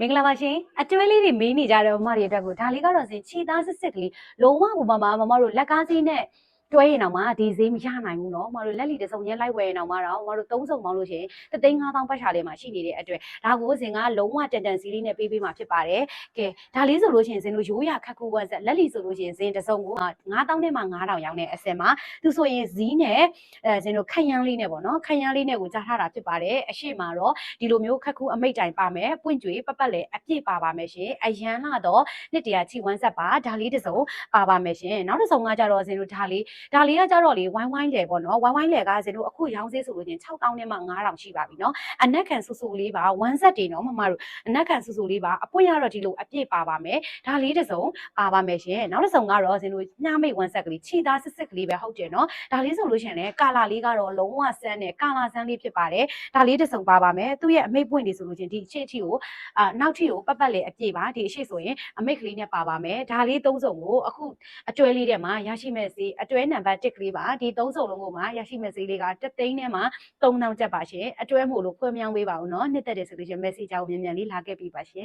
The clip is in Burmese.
မင်္ဂလာပါရှင်အတွဲလေးတွေမေးနေကြတဲ့မမတွေအတွက်ကိုဒါလေးကတော့စင်ခြေသားစစ်စစ်ကလေးလုံးဝဘူမမမမတို့လက်ကားစည်းနဲ့ တွဲရင်တော့မှဒီဈေးမရနိုင်ဘူးနော်။မတို့လက်လီတစ်စုံချင်းလိုက်ဝယ်ရင်တော့မှတော့မတို့သုံးစုံပေါင်းလို့ရှိရင်တသိန်း5000ပတ်ချာလေးမှာရှိနေတဲ့အတွက်ဒါကိုဇင်ကလုံးဝတန်တန်စီးလေးနဲ့ပေးပေးမှာဖြစ်ပါတယ်။ကဲဒါလေးဆိုလို့ရှိရင်ဇင်တို့ရိုးရခက်ကူဝက်ဆက်လက်လီဆိုလို့ရှိရင်ဇင်တစ်စုံကို9000နဲ့မှ9000ရောင်းတဲ့အစင်မှာသူဆိုရင်ဈီးနဲ့အဲဇင်တို့ခရမ်းလေးနဲ့ပေါ့နော်။ခရမ်းလေးနဲ့ကိုကြားထားတာဖြစ်ပါတယ်။အရှိမှာတော့ဒီလိုမျိုးခက်ကူအမိတ်တိုင်ပါမယ်။ပွင့်ကြွေပပတ်လည်းအပြည့်ပါပါမယ်ရှင်။အရန်လာတော့နှစ်တရာချီဝမ်းဆက်ပါဒါလေးတစ်စုံပါပါမယ်ရှင်။နောက်တစ်စုံကကြတော့ဇင်တို့ဒါလေးဒါလေးကကြတော့လေဝိုင်းဝိုင်းလေပေါ့နော်ဝိုင်းဝိုင်းလေကဇင်တို့အခုရောင်းစေးဆိုလို့ချင်း6000နဲ့မှ9000ရှိပါပြီနော်အနက်ခံဆူဆူလေးပါဝမ်းဆက်တွေနော်မမတို့အနက်ခံဆူဆူလေးပါအပွင့်ရတော့ဒီလိုအပြည့်ပါပါမယ်ဒါလေးတစ်စုံပါပါမယ်ရှင်နောက်တစ်စုံကတော့ဇင်တို့ညမိတ်ဝမ်းဆက်ကလေးခြေသားစစ်စစ်ကလေးပဲဟုတ်တယ်နော်ဒါလေးဆိုလို့ရှင်လေကာလာလေးကတော့လုံးဝဆန်းတယ်ကာလာဆန်းလေးဖြစ်ပါတယ်ဒါလေးတစ်စုံပါပါမယ်သူ့ရဲ့အမိတ်ပွင့်တွေဆိုလို့ချင်းဒီအချစ်အထီကိုအာနောက်ထီကိုပတ်ပတ်လေအပြည့်ပါဒီအရှိဆိုရင်အမိတ်ကလေးနဲ့ပါပါမယ်ဒါလေးသုံးစုံကိုအခုအတွဲလေးထဲမှာရရှိမဲ့ဈေးအတွဲနံပါတ်1ကလေးပါဒီသုံးစုံလုံးကိုမှရရှိမယ့်ဈေးလေးကတသိန်းနဲ့မှ3000ကျပ်ပါရှင်အတွဲမို့လို့ခွဲမြောင်းပေးပါဦးနော်နှစ်သက်တယ်ဆိုလို့ရှင် message အကြောင်းမြန်မြန်လေးလာခဲ့ပြီးပါရှင်